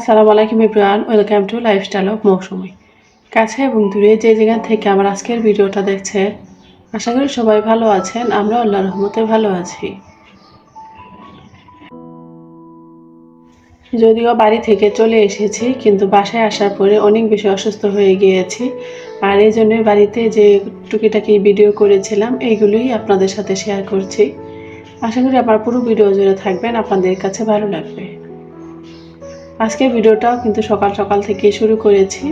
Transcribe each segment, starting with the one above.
আসসালামু আলাইকুম Ibran welcome to lifestyle of Mousumi. কাছে এবং দূরে যে জায়গা থেকে আমার আজকের ভিডিওটা দেখছে, আশা করি সবাই ভালো আছেন, আমরা আল্লাহ রহমতে ভালো আছি। যদিও বাড়ি থেকে চলে এসেছি, কিন্তু বাসায় আসার পরে অনেক বেশি অসুস্থ হয়ে গিয়েছি, আর এই জন্য বাড়িতে যে টুকিটাকি ভিডিও করেছিলাম এইগুলোই আপনাদের সাথে শেয়ার করছি। আশা করি আমার পুরো ভিডিও জুড়ে থাকবেন, আপনাদের কাছে ভালো লাগবে। আজকে ভিডিওটাও কিন্তু সকাল সকাল থেকে শুরু করেছি।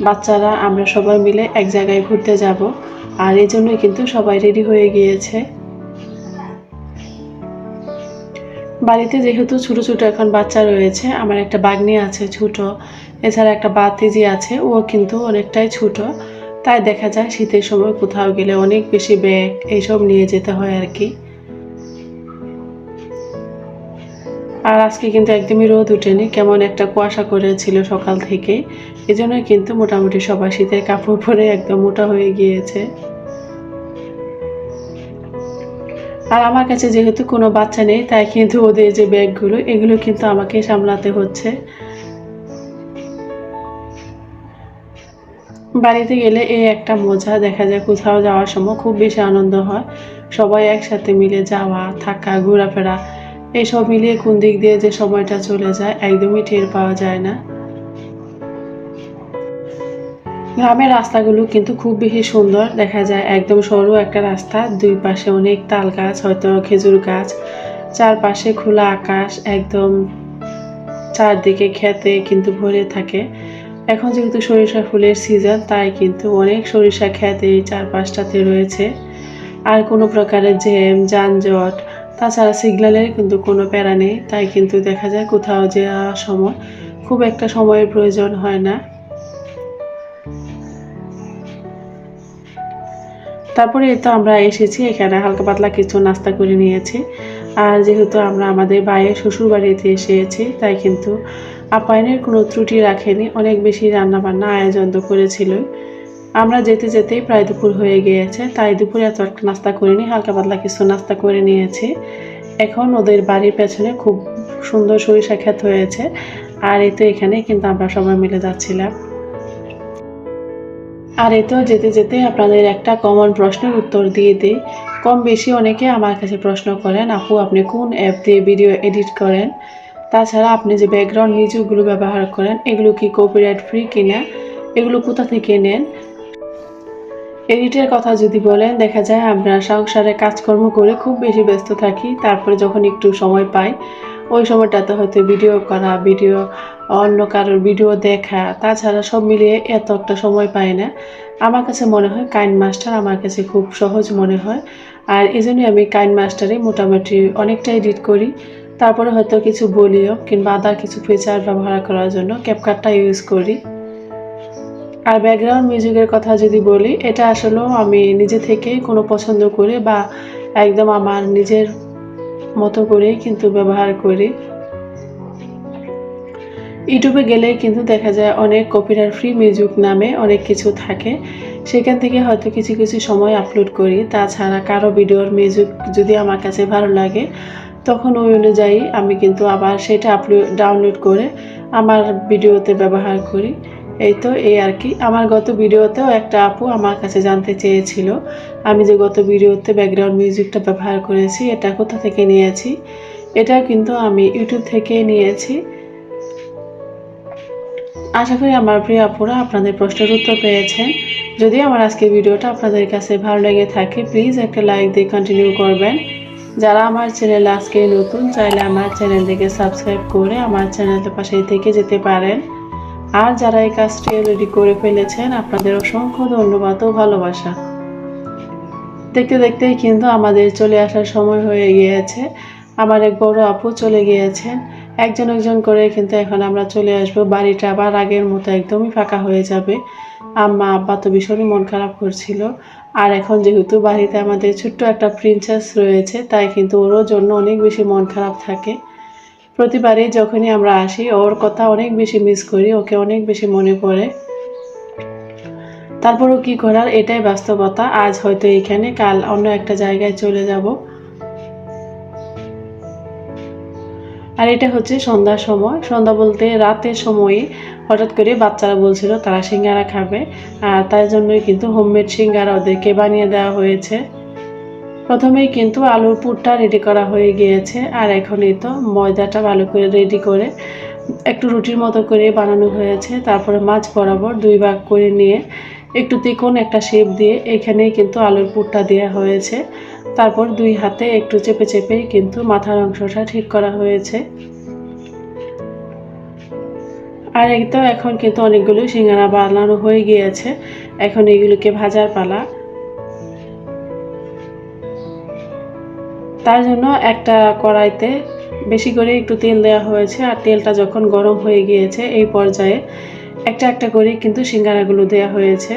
বাচ্চারা, আমরা সবাই মিলে এক জায়গায় ঘুরতে যাব। আর এই জন্যই কিন্তু সবাই রেডি হয়ে গিয়েছে। বাড়িতে যেহেতু ছোট ছোট এখন বাচ্চা রয়েছে, আমার একটা বাগনি আছে ছোট, এছাড়া একটা বাতিজি আছে, ও কিন্তু অনেকটাই ছোট। তাই দেখা যায় শীতের সময় কোথাও গেলে অনেক বেশি ব্যাগ এইসব নিয়ে যেতে হয় আর কি। আর আজকে কিন্তু একদমই রোদ উঠেনি কেমন একটা কুয়াশা করেছিল সকাল থেকে। এই জন্যই কিন্তু মোটামুটি সবাই শীতের কাপড় পরে একদম মোটা হয়ে গিয়েছে। আর আমার কাছে যেহেতু কোনো বাচ্চা নেই, তাই কিন্তু ওদের যে ব্যাগগুলো, এগুলো কিন্তু আমাকে সামলাতে হচ্ছে। বাড়িতে গেলে এই একটা মজা, দেখা যায় কোথাও যাওয়ার সময় খুব বেশি আনন্দ হয়। সবাই একসাথে মিলে যাওয়া, থাকা, ঘোরাফেরা এইসব মিলিয়ে কোন দিক দিয়ে যে সময়টা চলে যায়, একদমই টের পাওয়া যায় না। গ্রামের রাস্তাগুলো কিন্তু খুব বেশি সুন্দর। দেখা যায় একদম সরু একটা রাস্তা, দুই পাশে অনেক তাল গাছ, হয়তো খেজুর গাছ। চারপাশে খোলা আকাশ, একদম চারদিকে খেতে কিন্তু ভরে থাকে। এখন যেহেতু সরিষা ফুলের সিজন, তাই কিন্তু অনেক সরিষা ক্ষেত এই চারপাশটাতে রয়েছে। আর কোনো প্রকারের জ্যাম, যানজট তাছাড়া সিগন্যালের কিন্তু কোনো প্যারা নেই, তাই কিন্তু দেখা যায় কোথাও যাওয়ার সময় খুব একটা সময়ের প্রয়োজন হয় না। তারপরে তো আমরা এসেছি, এখানে হালকা পাতলা কিছু নাস্তা করে নিয়েছি। আর যেহেতু আমরা আমাদের বাইরের শ্বশুর বাড়িতে এসেছি, তাই কিন্তু আপায়নের কোনো ত্রুটি রাখেনি, অনেক বেশি রান্না বান্না আয়োজন তো করেছিল আমরা যেতে যেতেই প্রায় দুপুর হয়ে গিয়েছে, তাই দুপুরে এত একটা নাস্তা করিনি, হালকা পাতলা কিছু নাস্তা করে নিয়েছি। এখন ওদের বাড়ির পেছনে খুব সুন্দর সরিষা ক্ষেত হয়েছে, আর এই তো এখানে কিন্তু আমরা সবাই মিলে যাচ্ছিলাম। আর এই তো যেতে যেতে আপনাদের একটা কমন প্রশ্নের উত্তর দিয়ে দিই। কম বেশি অনেকে আমার কাছে প্রশ্ন করেন, আপু, আপনি কোন অ্যাপ দিয়ে ভিডিও এডিট করেন? তাছাড়া আপনি যে ব্যাকগ্রাউন্ড মিউজিকগুলো ব্যবহার করেন, এগুলো কি কপিরাইট ফ্রি কিনা? এগুলো কোথা থেকে নেন? এডিটের কথা যদি বলেন, দেখা যায় আমরা সংসারে কাজকর্ম করে খুব বেশি ব্যস্ত থাকি, তারপরে যখন একটু সময় পাই, ওই সময়টাতে হয়তো ভিডিও করা ভিডিও অন্য কারোর ভিডিও দেখা, তাছাড়া সব মিলিয়ে এত একটা সময় পাই না। আমার কাছে মনে হয় কাইন মাস্টার আমার কাছে খুব সহজ মনে হয়। আর এই জন্যই আমি কাইন মাস্টারে মোটামুটি অনেকটা এডিট করি। তারপরে হয়তো কিছু বলিও কিংবা আদার কিছু ফিচার ব্যবহার করার জন্য ক্যাপকাটটা ইউজ করি। আর ব্যাকগ্রাউন্ড মিউজিকের কথা যদি বলি, এটা আসলেও আমি নিজে থেকেই কোনো পছন্দ করে বা একদম আমার নিজের মতো করেই কিন্তু ব্যবহার করি। ইউটিউবে গেলে কিন্তু দেখা যায় অনেক কপিরাইট ফ্রি মিউজিক নামে অনেক কিছু থাকে। সেখান থেকে হয়তো কিছু কিছু সময় আপলোড করি। তাছাড়া কারও ভিডিওর মিউজিক যদি আমার কাছে ভালো লাগে, তখন ওই অনুযায়ী আমি কিন্তু আবার সেটা আপলোড ডাউনলোড করে আমার ভিডিওতে ব্যবহার করি। এই তো, এই আর কি। আমার গত ভিডিওতেও একটা আপু আমার কাছে জানতে চেয়েছিল, আমি যে গত ভিডিওতে ব্যাকগ্রাউন্ড মিউজিকটা ব্যবহার করেছি, এটা কোথা থেকে নিয়েছি? এটা কিন্তু আমি ইউটিউব থেকে নিয়েছি। আশা করি আমার প্রিয় আপুরা আপনাদের প্রশ্নের উত্তর পেয়েছেন। যদি আমার আজকে ভিডিওটা আপনাদের কাছে ভালো লেগে থাকে প্লিজ একটা লাইক দিয়ে কন্টিনিউ করবেন। যারা আমার চ্যানেল আজকে নতুন, চাইলে আমার চ্যানেলটিকে সাবস্ক্রাইব করে আমার চ্যানেলের পাশে থেকে যেতে পারেন। আর যারা এই কাজটি অলরেডি করে ফেলেছেন, আপনাদের অসংখ্য ধন্যবাদ ও ভালোবাসা। দেখতে দেখতেই কিন্তু আমাদের চলে আসার সময় হয়ে গিয়েছে। আমার এক বড় আপু চলে গিয়েছেন। একজন একজন করে কিন্তু এখন আমরা চলে আসব। বাড়িটা আবার আগের মতো একদমই ফাঁকা হয়ে যাবে। আম্মা, আব্বা তো ভীষণই মন খারাপ করছিল। আর এখন যেহেতু বাড়িতে আমাদের ছোট্ট একটা প্রিন্সেস রয়েছে, তাই কিন্তু ওরও জন্য অনেক বেশি মন খারাপ থাকে। প্রতিবারই যখনই আমরা আসি, ওর কথা অনেক বেশি মিস করি, ওকে অনেক বেশি মনে পড়ে। তারপরও কি করার, এটাই বাস্তবতা। আজ হয়তো এখানে, কাল অন্য একটা জায়গায় চলে যাব। আর এটা হচ্ছে সন্ধ্যার সময়। সন্ধ্যা বলতে রাতের সময়ে হঠাৎ করে বাচ্চারা বলছিল তারা সিঙ্গারা খাবে। আর তাই জন্যই কিন্তু হোমমেড সিঙ্গারা ওদেরকে বানিয়ে দেওয়া হয়েছে। প্রথমেই কিন্তু আলুর পুরটা রেডি করা হয়ে গিয়েছে, আর এখনই তো ময়দাটা ভালো করে রেডি করে একটু রুটির মতো করে বানানো হয়েছে। তারপরে মাছ বরাবর দুই ভাগ করে নিয়ে একটু তিকোন একটা শেপ দিয়ে এখানেই কিন্তু আলুর পুরটা দেওয়া হয়েছে। তারপর দুই হাতে একটু চেপে চেপে কিন্তু মাথার অংশটা ঠিক করা হয়েছে। আর এই তো এখন কিন্তু অনেকগুলো সিঙ্গারা বানানো হয়ে গিয়েছে। এখন এগুলোকে ভাজার পালা। তার জন্য একটা কড়াইতে বেশি করে একটু তেল দেওয়া হয়েছে আর তেলটা যখন গরম হয়ে গিয়েছে এই পর্যায়ে একটা একটা করে কিন্তু সিঙ্গারাগুলো দেওয়া হয়েছে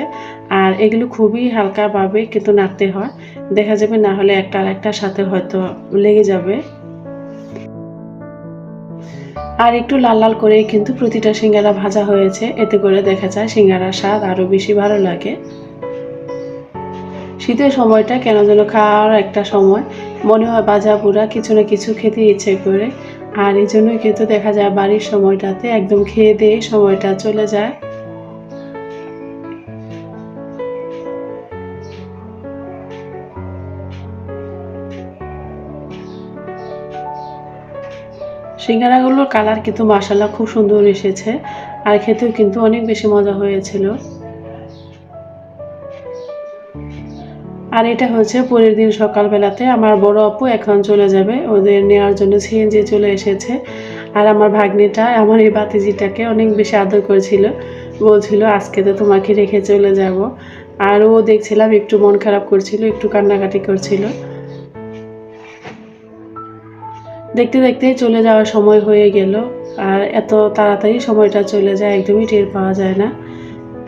আর এগুলো খুবই হালকাভাবে কিন্তু নাড়তে হয়। দেখা যাবে না হলে একটা আর একটার সাথে হয়তো লেগে যাবে। আর একটু লাল লাল করে কিন্তু প্রতিটা সিঙ্গারা ভাজা হয়েছে। এতে করে দেখা যায় সিঙ্গারার স্বাদ আরও বেশি ভালো লাগে। শীতের সময়টা কেন যেন খাওয়ার একটা সময়। মনে হয় বাজা পুরা কিছু না কিছু খেতে ইচ্ছে করে। আর এই জন্যই কিন্তু দেখা যায় বাড়ির সময়টাতে একদম খেয়ে দিয়ে সময়টা চলে যায়। সিঙ্গারাগুলোর কালার কিন্তু মাসাল্লাহ খুব সুন্দর এসেছে। আর খেতেও কিন্তু অনেক বেশি মজা হয়েছিল। আর এটা হচ্ছে পরের দিন সকালবেলাতে। আমার বড় আপু এখন চলে যাবে। ওদের নেওয়ার জন্য সিএনজি চলে এসেছে। আর আমার ভাগ্নিটা আমার এই বাতিজিটাকে অনেক বেশি আদর করেছিল। বলছিল, আজকে তো তোমাকে রেখে চলে যাব। আর ও দেখছিলাম একটু মন খারাপ করছিল, একটু কান্নাকাটি করছিল। দেখতে দেখতে চলে যাওয়ার সময় হয়ে গেল। আর এত তাড়াতাড়ি সময়টা চলে যায়, একদমই টের পাওয়া যায় না।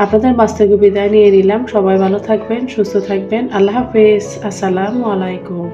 আপনাদের মাছ থেকে বিদায় নিয়ে নিলাম। সবাই ভালো থাকবেন, সুস্থ থাকবেন। আল্লাহ হাফেজ। আসসালামু আলাইকুম।